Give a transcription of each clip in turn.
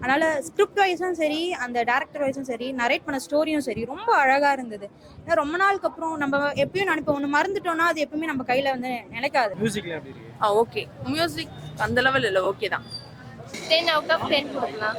அதனால ஸ்கிரிப்ட் வைஸும் சரி அந்த டேரக்டர் வைஸும் சரி நரேட் பண்ண ஸ்டோரியும் சரி ரொம்ப அழகா இருந்தது. ஏன்னா ரொம்ப நாளுக்கு அப்புறம் நம்ம எப்பயும் நினைப்போம் ஒன்று மறந்துட்டோம்னா அது எப்பவுமே நம்ம கையில வந்து நினைக்காது. மியூசிக்ல ஆ ஓகே மியூசிக் அந்த லெவல் இல்லை ஓகே தான். டென் அவுட் ஆஃப் டென் கொடுக்கலாம்.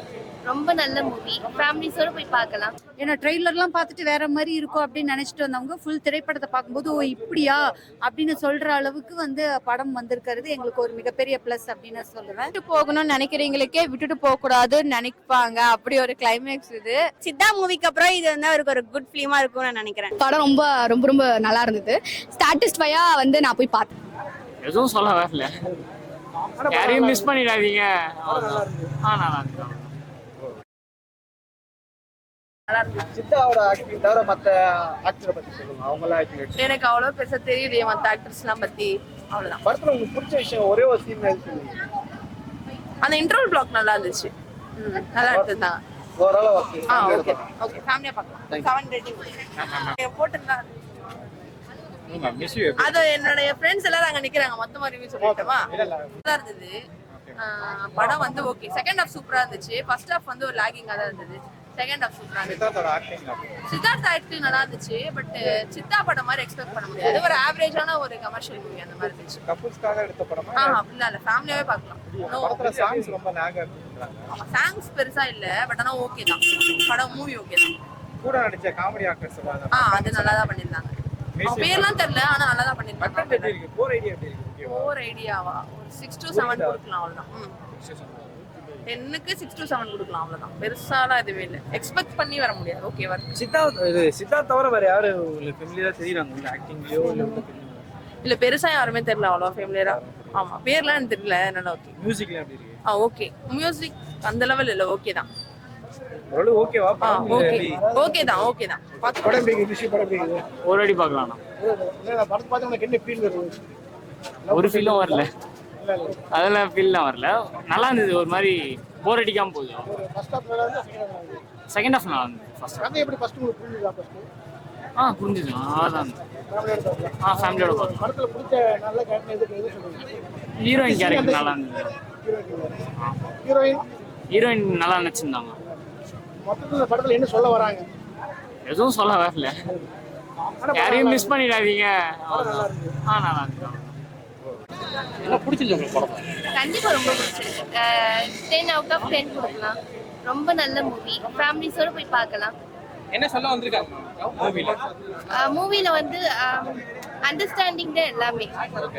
ரொம்ப நல்ல மூவி ஃபேமிலிஸோட போய் பார்க்கலாம். ஏன்னா ட்ரெய்லர்லாம் பார்த்துட்டு வேற மாதிரி இருக்கும் அப்படின்னு நினைச்சிட்டு வந்தவங்க ஃபுல் திரைப்படத்தை பார்க்கும்போது ஓ இப்படியா? அப்படின்னு சொல்ற அளவுக்கு வந்து படம் வந்திருக்கிறது எங்களுக்கு ஒரு மிகப்பெரிய ப்ளஸ் அப்படின்னு சொல்லுவேன். விட்டு போகணும்னு நினைக்கிறவங்களுக்கே விட்டுட்டு போக கூடாதுன்னு நினைப்பாங்க. அப்படி ஒரு கிளைமேக்ஸ் இது. சித்தா மூவிக்கு அப்புறம் இது வந்து அவருக்கு ஒரு குட் ஃபிலிமா இருக்கும்னு நான் நினைக்கிறேன். படம் ரொம்ப ரொம்ப ரொம்ப நல்லா இருந்தது. ஸ்டாட்டிஸ்ஃபையா வந்து நான் போய் பார்த்தேன் எதுவும் சொல்ல வரல. யாரையும் மிஸ் பண்ணிடாதீங்க. ஆ நல்லா இருக்கு சித்தாவோட ஆக்டிங் தவிர மத்த ஆக்டரை பத்தி சொல்லுங்க. அவங்களாம் ஆக்டிங் எனக்கு அவ்வளோ பெருசாக தெரியலையே மற்ற ஆக்டர்ஸ்லாம் பற்றி அவ்வளோதான் படத்துல உங்களுக்கு பிடிச்ச விஷயம் ஒரே ஒரு சீன் அந்த இன்டர்வல் பிளாக் நல்லா இருந்துச்சு நல்லா எடுத்துருந்தாங்க ஓரளவு ஓகே ஆ ஓகே ஓகே ஃபேமிலியாக பார்க்கலாம். செவன் ரேட்டிங் போட்டுருந்தாங்க மிஸ் யூ அது என்னுடைய ஃப்ரெண்ட்ஸ் எல்லாரும் அங்க நிக்கிறாங்க. மொத்தமா ரிவ்யூ சொல்லிட்டோமா? நல்லா இருந்தது. படம் வந்து ஓகே செகண்ட் ஹாஃப் சூப்பரா இருந்துச்சு. ஃபர்ஸ்ட் ஹாஃப் வந்து ஒரு லாகிங்கா தான் இருந்தது. செகண்ட் ஹாஃப் சூப்பரா இருந்துச்சு. சித்தார்த் ஆக்டிங் நல்லா இருந்துச்சு. பட் சித்தா படம் மாதிரி எக்ஸ்பெக்ட் பண்ண முடியாது. ஒரு ஆவரேஜான ஒரு கமர்ஷியல் மூவி அந்த மாதிரி இருந்துச்சு. கப்புள்ஸ்க்காக எடுத்த படமா? ஆஹ் அப்படிலாம் இல்ல. ஃபேமிலியாவே பார்க்கலாம். சாங்ஸ் ரொம்ப லேக் இருக்குன்றாங்க. சாங்ஸ் பெருசா இல்ல பட் ஆனா ஓகே தான். படம் மூவி ஓகே தான். கூட நடிச்ச காமெடி ஆக்டர்ஸ் ஆ அது நல்லா தான் பண்ணிருந்தாங்க அவங்க பேர்லாம் தெரியல ஆனா நல்லா தான் இருக்கு? போர் ஐடியா ஃபோர் ஐடியாவா ஒரு சிக்ஸ் டு செவன் கொடுக்கலாம் அவ்வளோதான் ம். டென்னுக்கு சிக்ஸ் டு செவன் கொடுக்கலாம் அவ்வளோதான் பெருசாலாம் எதுவுமே இல்லை. எக்ஸ்பெக்ட் பண்ணி வர முடியாது. ஓகேவா சித்தார்த் இது சித்தார்த் தவிர வேற யாரு உங்களுக்கு ஃபெமிலியரா தெரியுறாங்க? ஆக்டிங்லயோ இல்ல இல்லை பெருசா யாருமே தெரியல அவ்வளோ ஃபேமிலியரா ஆமா பேர்லாம் எனக்கு தெரியல. நல்லா ஓகே மியூசிக்ல எப்படி இருக்கு? ஆ ஓகே மியூசிக் அந்த லெவல் இல்லை. ஓகே தான். ஓகேவா ஓகே ஓகே தான் ஓகே தான். பார்த்து படம் ஒரு அடி பார்க்கலாம். படத்தை பார்த்து உனக்கு என்ன ஃபீல் வருது? ஒரு ஃபீலும் வரல. அதெல்லாம் ஃபீல்லாம் வரல. நல்லா இருந்தது. ஒரு மாதிரி போர் அடிக்காம போகுது. செகண்ட் ஹாஃப் நல்லா இருந்தது? ஃபர்ஸ்ட் எப்படி ஃபர்ஸ்ட் உங்களுக்கு புரிஞ்சுதா ஃபர்ஸ்ட் ஆ புரிஞ்சுது. நல்லா தான் இருந்தது ஃபேமிலியோட பார்க்கலாம். ஆ ஃபேமிலியோட பார்க்கலாம். படத்துல பிடிச்ச நல்ல கேரக்டர் எதுக்கு எது சொல்லுங்க? ஹீரோயின் கேரக்டர் நல்லா இருந்தது. ஹீரோயின் ஹீரோயின் நல்லா மொத்தத்துல இந்த படத்துல என்ன சொல்ல வராங்க? எதுவும் சொல்ல வரல. யாரையும் மிஸ் பண்ணிடாதீங்க. ஆ நல்லா இருக்கு கண்டிப்பா ரொம்ப பிடிச்சிருக்கு. டென் அவுட் ஆஃப் டென் கொடுக்கலாம். ரொம்ப நல்ல மூவி ஃபேமிலிஸோட போய் பார்க்கலாம். என்ன சொல்ல வந்திருக்காங்க மூவில. வந்து அண்டர்ஸ்டாண்டிங் தான் எல்லாமே.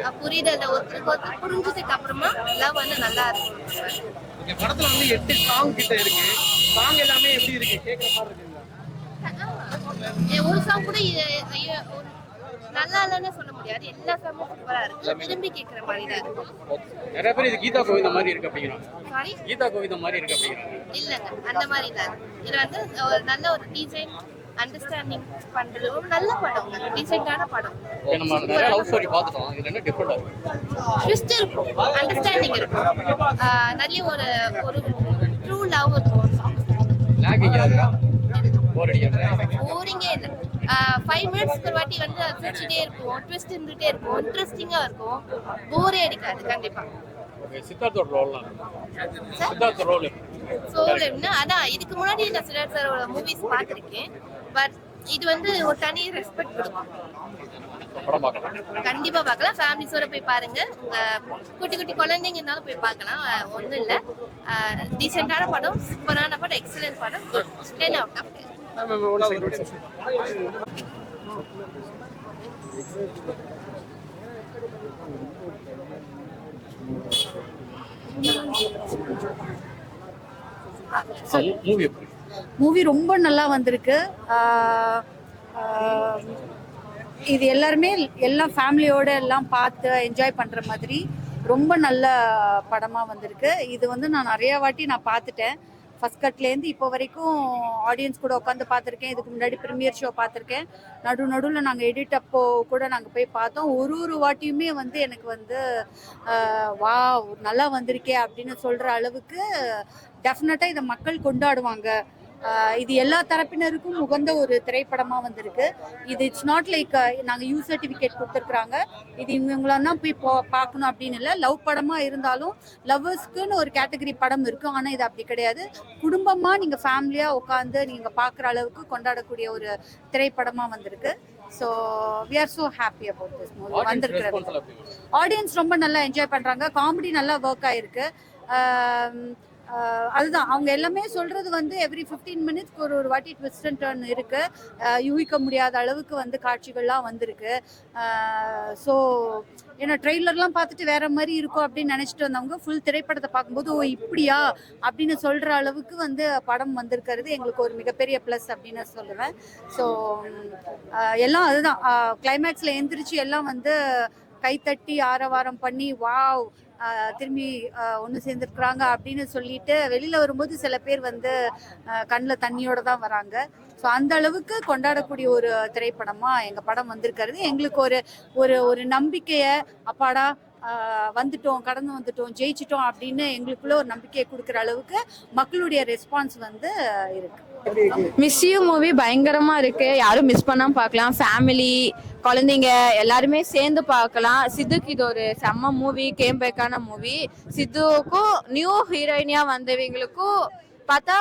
அஹ் புரிதல் ஒருத்தருக்கு ஒருத்தர் புரிஞ்சதுக்கு அப்புறமா லவ் வந்து நல்லா இருக்கும். படத்துல வந்து எட்டு சாங் கிட்ட இருக்கு. சாங் எல்லாமே எப்படி இருக்கு? கேக்குற மாதிரி இருக்குங்களா? ஏ, ஒரு சாங் கூட நல்லா இல்லைன்னு சொல்ல முடியாது. எல்லா சாங்கும் சூப்பரா இருக்கு. விரும்பி கேட்குற மாதிரி தான் இருக்கு. நிறைய பேர் இது கீதா கோவிந்தம் மாதிரி இருக்கு அப்படிங்கிறாங்க. சாரி கீதா கோவிந்தம் மாதிரி இருக்கு அப்படிங்கிறாங்க. இல்லைங்க. அந்த மாதிரி தான் இது வந்து ஒரு நல்ல ஒரு டிசைன் அண்டர்ஸ்டாண்டிங் பண்றது. ஒரு நல்ல படம். டீசெண்டான படம். நம்ம நிறைய லவ் ஸ்டோரி பார்த்துட்டோம். இதுல என்ன டிஃப்ரெண்டா இருக்கு? ட்விஸ்ட் இருக்கும். அண்டர்ஸ்டாண்டிங் இருக்கும். நிறைய ஒரு ஒரு ட்ரூ லவ் இருக்கும். அடிக்காம போரிங்கே இல்லை. ஃபைவ் மினிட்ஸ்க்கு ஒரு வாட்டி வந்து சிரிச்சுட்டே இருக்கும் ட்விஸ்ட் இருந்துகிட்டே இருக்கும் இன்ட்ரெஸ்டிங்காக இருக்கும். போரே அடிக்காது கண்டிப்பா. ஓகே சித்தார்த்தோட ரோல்லாம் சித்தார்த்த ரோல் ஸோ எப்படின்னா அதான் இதுக்கு முன்னாடி நான் சிலர் சாரோட மூவிஸ் பார்த்துருக்கேன். பட் இது வந்து ஒரு தனி ரெஸ்பெக்ட் கொடுக்கும். கண்டிப்பா பார்க்கலாம். ஃபேமிலிஸோட போய் பாருங்க. உங்க குட்டி குட்டி குழந்தைங்க இருந்தாலும் போய் பார்க்கலாம். ஒன்றும் இல்லை. டீசெண்டான படம் சூப்பரான படம் எக்ஸலன்ட் படம். Ten out of ten movie ரொம்ப நல்லா வந்திருக்கு. ஆஹ் ஆஹ் இது எல்லாருமே எல்லாம் ஃபேமிலியோட எல்லாம் பார்த்து என்ஜாய் பண்ணுற மாதிரி ரொம்ப நல்ல படமாக வந்திருக்கு. இது வந்து நான் நிறைய வாட்டி நான் பார்த்துட்டேன். ஃபஸ்ட் கட்லேருந்து இப்போ வரைக்கும் ஆடியன்ஸ் கூட உட்காந்து பார்த்துருக்கேன். இதுக்கு முன்னாடி ப்ரீமியர் ஷோ பார்த்துருக்கேன். நடு நடுவில் நாங்கள் எடிட் அப்போ கூட நாங்கள் போய் பார்த்தோம். ஒரு ஒரு வாட்டியுமே வந்து எனக்கு வந்து வா நல்லா வந்திருக்கே அப்படின்னு சொல்கிற அளவுக்கு டெஃபினட்டாக இதை மக்கள் கொண்டாடுவாங்க. இது எல்லா தரப்பினருக்கும் உகந்த ஒரு திரைப்படமா வந்திருக்கு. இது இட்ஸ் நாட் லைக் நாங்க யூ சர்டிபிகேட் கொடுத்துருக்குறாங்க. இது இவங்களாம் தான் போய் போ- பார்க்கணும் அப்படின்னு இல்லை. லவ் படமா இருந்தாலும் லவ்வர்ஸ்க்குன்னு ஒரு கேட்டகரி படம் இருக்கு. ஆனா இது அப்படி கிடையாது. குடும்பமா நீங்க ஃபேமிலியா உட்காந்து நீங்க பார்க்குற அளவுக்கு கொண்டாடக்கூடிய ஒரு திரைப்படமா வந்திருக்கு. So we are so happy about this movie audience வந்திருக்கிறது? ஆடியன்ஸ் ரொம்ப நல்லா என்ஜாய் பண்றாங்க. காமெடி நல்லா ஒர்க் ஆயிருக்கு. ஆஹ் அதுதான். அவங்க எல்லாமே சொல்றது வந்து எவ்ரி 15 மினிட்ஸ்க்கு ஒரு ஒரு வாட்டி ட்விஸ்ட் அண்ட் டர்ன் இருக்கு. யூகிக்க முடியாத அளவுக்கு வந்து காட்சிகள்லாம் வந்திருக்கு. ஸோ ஏன்னா ட்ரெய்லர்லாம் பார்த்துட்டு வேற மாதிரி இருக்கும் அப்படின்னு நினைச்சிட்டு வந்தவங்க ஃபுல் திரைப்படத்தை பார்க்கும்போது ஓ இப்படியா? அப்படின்னு சொல்ற அளவுக்கு வந்து படம் வந்திருக்கிறது எங்களுக்கு ஒரு மிகப்பெரிய ப்ளஸ் அப்படின்னு சொல்லுவேன். ஸோ எல்லாம் அதுதான். கிளைமேக்ஸில் எந்திரிச்சு எல்லாம் வந்து கைத்தட்டி ஆரவாரம் பண்ணி வாவ் திரும்பி ஒன்று சேர்ந்துருக்குறாங்க அப்படின்னு சொல்லிட்டு வெளியில் வரும்போது சில பேர் வந்து கண்ணில் தண்ணியோட தான் வராங்க. ஸோ அந்த அளவுக்கு கொண்டாடக்கூடிய ஒரு திரைப்படமாக எங்கள் படம் வந்திருக்கிறது. எங்களுக்கு ஒரு ஒரு ஒரு நம்பிக்கையை அப்பாடா வந்துட்டோம் கடந்து வந்துட்டோம் ஜெயிச்சிட்டோம் அப்படின்னு எங்களுக்குள்ள ஒரு நம்பிக்கையை கொடுக்குற அளவுக்கு மக்களுடைய ரெஸ்பான்ஸ் வந்து இருக்கு. மிஸ் யூ மூவி பயங்கரமா இருக்கு. யாரும் மிஸ் பண்ணாம பார்க்கலாம். ஃபேமிலி குழந்தைங்க எல்லாருமே சேர்ந்து பார்க்கலாம். சித்துக்கு இது ஒரு செம்ம மூவி கேம் பேக்கான மூவி சித்துவுக்கும் நியூ ஹீரோயினியா வந்தவங்களுக்கும் பார்த்தா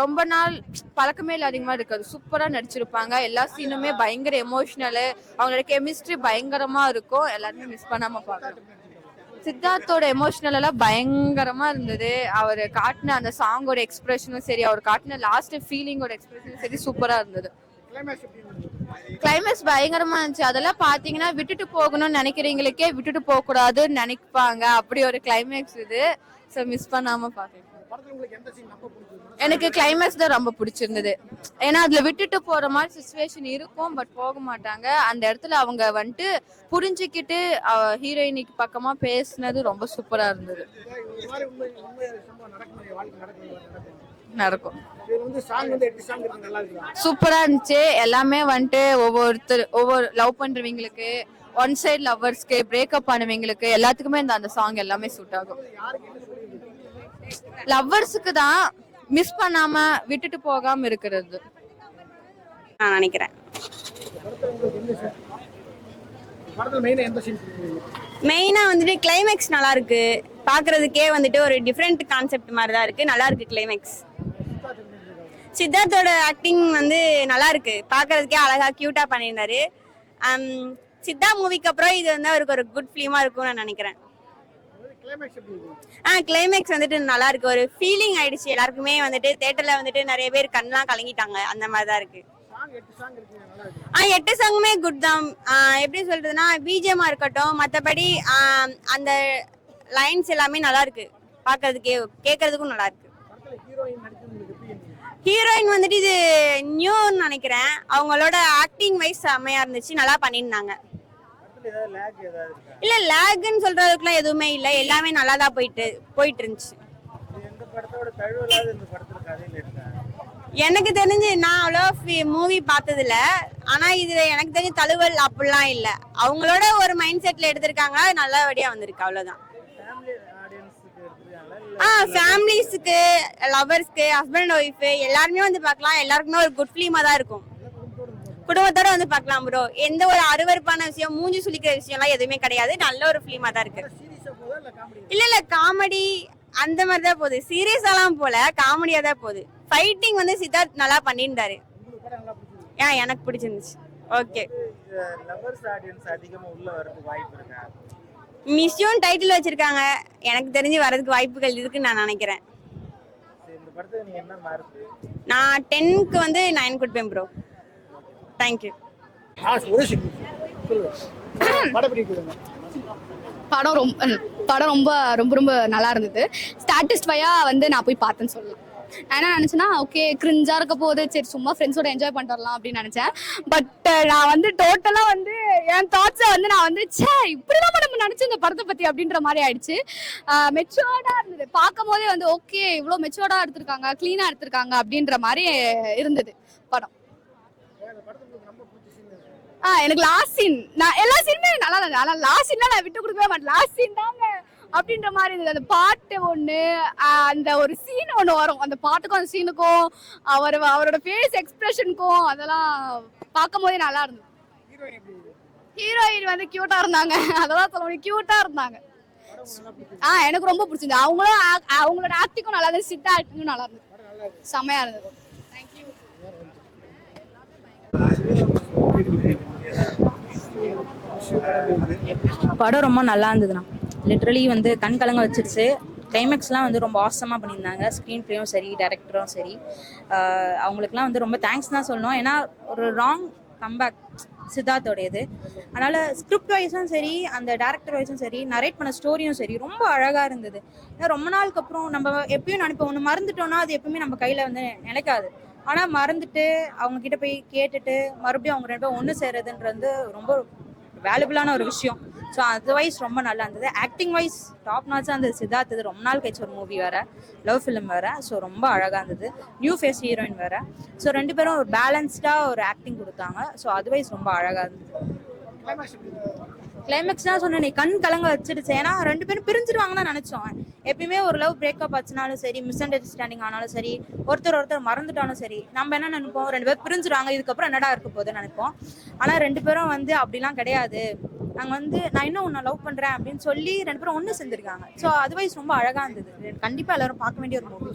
ரொம்ப நாள் பழக்கமே இல்லாதீங்கமா இருக்காது சூப்பரா நடிச்சிருப்பாங்க. எல்லா சீனுமே பயங்கர எமோஷனலு அவங்களோட கெமிஸ்ட்ரி பயங்கரமா இருக்கும். எல்லாருமே மிஸ் பண்ணாம பார்க்கலாம். சித்தார்த்தோட எமோஷனல் எல்லாம் பயங்கரமா இருந்தது. அவர் காட்டின அந்த சாங்கோட எக்ஸ்பிரஷனும் சரி அவர் காட்டின லாஸ்ட் ஃபீலிங்கோட எக்ஸ்பிரஷனும் சரி சூப்பரா இருந்தது. கிளைமேக்ஸ் பயங்கரமா இருந்துச்சு. அதெல்லாம் பாத்தீங்கன்னா விட்டுட்டு போகணும்னு நினைக்கிறவங்களுக்கே விட்டுட்டு போக கூடாதுன்னு நினைப்பாங்க. அப்படி ஒரு கிளைமேக்ஸ் இது. ஸோ மிஸ் பண்ணாம பாக்கலாம் எனக்கு கிளைமேக்ஸ் தான் ரொம்ப பிடிச்சிருந்தது. ஏன்னா அதுல விட்டுட்டு போற மாதிரி சுச்சுவேஷன் இருக்கும் பட் போக மாட்டாங்க. அந்த இடத்துல அவங்க வந்துட்டு புரிஞ்சுக்கிட்டு ஹீரோயினிக்கு பக்கமா பேசினது ரொம்ப சூப்பரா இருந்தது. நடக்கும். சூப்பரா இருந்துச்சு. எல்லாமே வந்துட்டு ஒவ்வொருத்தர் ஒவ்வொரு லவ் பண்றவங்களுக்கு ஒன் சைடு லவ்வர்ஸ்க்கு பிரேக்கப் ஆனவங்களுக்கு எல்லாத்துக்குமே இந்த அந்த சாங் எல்லாமே சூட் ஆகும். லவ்வர்ஸுக்கு தான் மிஸ் பண்ணாம விட்டுட்டு போகாம இருக்கிறது. நான் நினைக்கிறேன். மெயினாக வந்துட்டு கிளைமேக்ஸ் நல்லா இருக்கு பார்க்கறதுக்கே வந்துட்டு ஒரு டிஃப்ரெண்ட் கான்செப்ட் மாதிரி தான் இருக்கு நல்லா இருக்கு. கிளைமேக்ஸ் சித்தார்த்தோட ஆக்டிங் வந்து நல்லா இருக்கு பார்க்கறதுக்கே அழகா கியூட்டா பண்ணியிருந்தாரு Um, சித்தா மூவிக்கு அப்புறம் இது வந்து அவருக்கு ஒரு குட் ஃபிலிமா இருக்கும்னு நான் நினைக்கிறேன். ஆ கிளைமேக்ஸ் வந்துட்டு நல்லா இருக்கு. ஒரு ஃபீலிங் ஆயிடுச்சு. எல்லாருக்குமே வந்துட்டு தேட்டர்ல வந்துட்டு நிறைய பேர் கண்ணெலாம் கலங்கிட்டாங்க. அந்த மாதிரி தான் இருக்கு. ஆ எட்டு சாங்குமே குட் தான். எப்படி சொல்றதுன்னா பிஜிஎம்மா இருக்கட்டும் மற்றபடி அந்த லைன்ஸ் எல்லாமே நல்லா இருக்கு. பார்க்கறதுக்கே கேட்கறதுக்கும் நல்லா இருக்கு. ஹீரோயின் வந்துட்டு இது நியூன்னு நினைக்கிறேன். அவங்களோட ஆக்டிங் வைஸ் செம்மையா இருந்துச்சு. நல்லா பண்ணியிருந்தாங்க. இல்ல லேக்னு சொல்றதுக்குலாம் எதுவுமே இல்ல. எல்லாமே நல்லா தான் போயிட்டு போயிட்டு இருந்துச்சு எனக்கு தெரிஞ்சு நான் அவ்வளோ மூவி பார்த்தது இல்ல ஆனா இது எனக்கு தெரிஞ்ச தழுவல் அப்படிலாம் இல்ல. அவங்களோட ஒரு மைண்ட் செட்ல எடுத்திருக்காங்க. அது நல்லபடியா வந்திருக்கு அவ்வளவுதான். ஆ ஃபேமிலிஸ்க்கு லவர்ஸ்க்கு ஹஸ்பண்ட் ஒய்ஃப் எல்லாருமே வந்து பார்க்கலாம். எல்லாருக்குமே ஒரு குட் ஃபிலிமா தான் இருக்கும். குடும்பத்தோட வந்து பார்க்கலாம் ப்ரோ எந்த ஒரு அருவருப்பான விஷயம் மூஞ்சி சுளிக்கிற விஷயம்லாம் எதுவுமே கிடையாது. நல்ல ஒரு ஃபிலிமா தான் இருக்கு. இல்ல இல்ல காமெடி அந்த மாதிரி தான் போகுது. சீரியஸாலாம் போல காமெடியா தான் போகுது. ஃபைட்டிங் வந்து சித்தார்த் நல்லா பண்ணியிருந்தாரு. ஏன் எனக்கு பிடிச்சிருந்துச்சு. ஓகே மிஸ்யூன் டைட்டில் வச்சிருக்காங்க. எனக்கு தெரிஞ்சு வரதுக்கு வாய்ப்புகள் இருக்குன்னு நான் நினைக்கிறேன். நான் டென்க்கு வந்து நைன் கொடுப்பேன் ப்ரோ தேங்க்யூ படம் ரொம்ப படம் ரொம்ப ரொம்ப ரொம்ப நல்லா இருந்தது. ஸ்டாட்டிஸ்ட் வையா வந்து நான் போய் பார்த்தேன்னு சொல்லலாம். நான் என்ன நினச்சேன்னா ஓகே கிரிஞ்சா இருக்க போது சரி சும்மா ஃப்ரெண்ட்ஸோட என்ஜாய் பண்ணிட்டு வரலாம் அப்படின்னு நினச்சேன். பட் நான் வந்து டோட்டலாக வந்து என் தாட்ஸை வந்து நான் வந்து ச்சே இப்படிதான் நம்ம நினச்சோம் இந்த படத்தை பற்றி அப்படின்ற மாதிரி ஆயிடுச்சு. மெச்சுவர்டாக இருந்தது. பார்க்கும் போதே வந்து ஓகே இவ்வளோ மெச்சுவர்டாக எடுத்திருக்காங்க க்ளீனாக எடுத்திருக்காங்க அப்படின்ற மாதிரி இருந்தது படம். ஆ எனக்கு லாஸ்ட் சீன் நான் எல்லா சீனுமே நல்லா இருந்தது ஆனால் லாஸ்ட் சீன் நான் விட்டு கொடுக்கவே மாட்டேன். லாஸ்ட் சீன் தாங்க. அப்படின்ற மாதிரி இருந்தது. அந்த பாட்டு ஒன்று அந்த ஒரு சீன் ஒன்று வரும். அந்த பாட்டுக்கும் அந்த சீனுக்கும் அவர் அவரோட ஃபேஸ் எக்ஸ்பிரஷனுக்கும் அதெல்லாம் பார்க்கும் போதே நல்லா இருந்தது. ஹீரோயின் வந்து கியூட்டா இருந்தாங்க. அதெல்லாம் சொல்ல முடியும் கியூட்டா இருந்தாங்க. ஆ எனக்கு ரொம்ப பிடிச்சிருந்தது. அவங்களும் அவங்களோட ஆக்டிங்கும் நல்லா இருந்தது. சித்தா ஆக்டிங்கும் நல்லா இருந்தது. செம்மையா இருந்தது. தேங்க்யூ படம் ரொம்ப நல்லா இருந்ததுண்ணா. லிட்ரலி வந்து கண் கலங்க வச்சிருச்சு. கிளைமேக்ஸ்லாம் வந்து ரொம்ப ஆசமாக பண்ணியிருந்தாங்க. ஸ்க்ரீன் ப்ளேயும் சரி டேரக்டரும் சரி. அவங்களுக்குலாம் வந்து ரொம்ப தேங்க்ஸ் தான் சொல்லணும். ஏன்னா ஒரு ராங் கம்பேக் சித்தார்த்தோடையது. அதனால் ஸ்கிரிப்ட் வைஸும் சரி அந்த டேரக்டர் வைஸும் சரி நரேட் பண்ண ஸ்டோரியும் சரி ரொம்ப அழகாக இருந்தது. ஏன்னா ரொம்ப நாளுக்கு அப்புறம் நம்ம எப்பயும் நினைப்போம் ஒன்று மறந்துட்டோம்னா அது எப்பவுமே நம்ம கையில் வந்து நிலைக்காது ஆனால் மறந்துட்டு அவங்க கிட்ட போய் கேட்டுட்டு மறுபடியும் அவங்க ரெண்டு பேரும் ஒன்று சேருதுன்றது ரொம்ப வேல்யூபிளான ஒரு விஷயம். ஸோ அதுவைஸ் ரொம்ப நல்லா இருந்தது. ஆக்டிங் வைஸ் டாப் நாச்சாக இருந்தது சித்தார்த். இது ரொம்ப நாள் கழிச்சு ஒரு மூவி வேற. லவ் ஃபிலிம் வேற. ஸோ ரொம்ப அழகாக இருந்தது. நியூ ஃபேஸ் ஹீரோயின் வேற. ஸோ ரெண்டு பேரும் ஒரு பேலன்ஸ்டாக ஒரு ஆக்டிங் கொடுத்தாங்க. ஸோ அதுவைஸ் ரொம்ப அழகாக இருந்தது? கிளைமேக்ஸ் தான் சொன்னேன். நீ கண் கலங்க வச்சிடுச்சு. ஏன்னா ரெண்டு பேரும் பிரிஞ்சிருவாங்கன்னு தான் நினைச்சோம். எப்பயுமே ஒரு லவ் பிரேக்கப் ஆச்சுனாலும் சரி மிஸ் அண்டர்ஸ்டாண்டிங் ஆனாலும் சரி ஒருத்தர் ஒருத்தர் மறந்துட்டாலும் சரி நம்ம என்ன நினைப்போம்? ரெண்டு பேரும் பிரிஞ்சிருவாங்க. இதுக்கப்புறம் என்னடா இருக்க போகுதுன்னு நினைப்போம். ஆனா ரெண்டு பேரும் வந்து அப்படிலாம் கிடையாது. நாங்கள் வந்து நான் இன்னும் உன்னை லவ் பண்றேன் அப்படின்னு சொல்லி ரெண்டு பேரும் ஒண்ணு சேர்ந்திருக்காங்க. ஸோ அதுவைஸ் ரொம்ப அழகா இருந்தது. கண்டிப்பா எல்லாரும் பார்க்க வேண்டிய ஒரு மூவி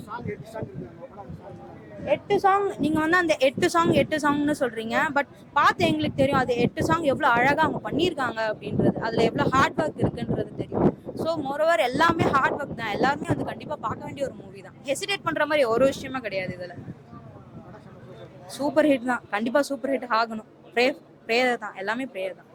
எட்டு சாங் நீங்க வந்து அந்த எட்டு சாங் எட்டு சாங்னு சொல்றீங்க. பட் பார்த்து எங்களுக்கு தெரியும் அது எட்டு சாங் எவ்வளவு அழகா அவங்க பண்ணியிருக்காங்க அப்படின்றது. அதுல எவ்வளவு ஹார்ட் ஒர்க் இருக்குன்றது தெரியும். ஸோ மோரோவர் எல்லாமே ஹார்ட் ஒர்க் தான். எல்லாருமே வந்து கண்டிப்பா பார்க்க வேண்டிய ஒரு மூவி தான். ஹெசிடேட் பண்ற மாதிரி ஒரு விஷயமே கிடையாது இதுல. சூப்பர் ஹிட் தான். கண்டிப்பா சூப்பர் ஹிட் ஆகணும். ப்ரே ப்ரேயர் தான். எல்லாமே ப்ரேயர் தான்.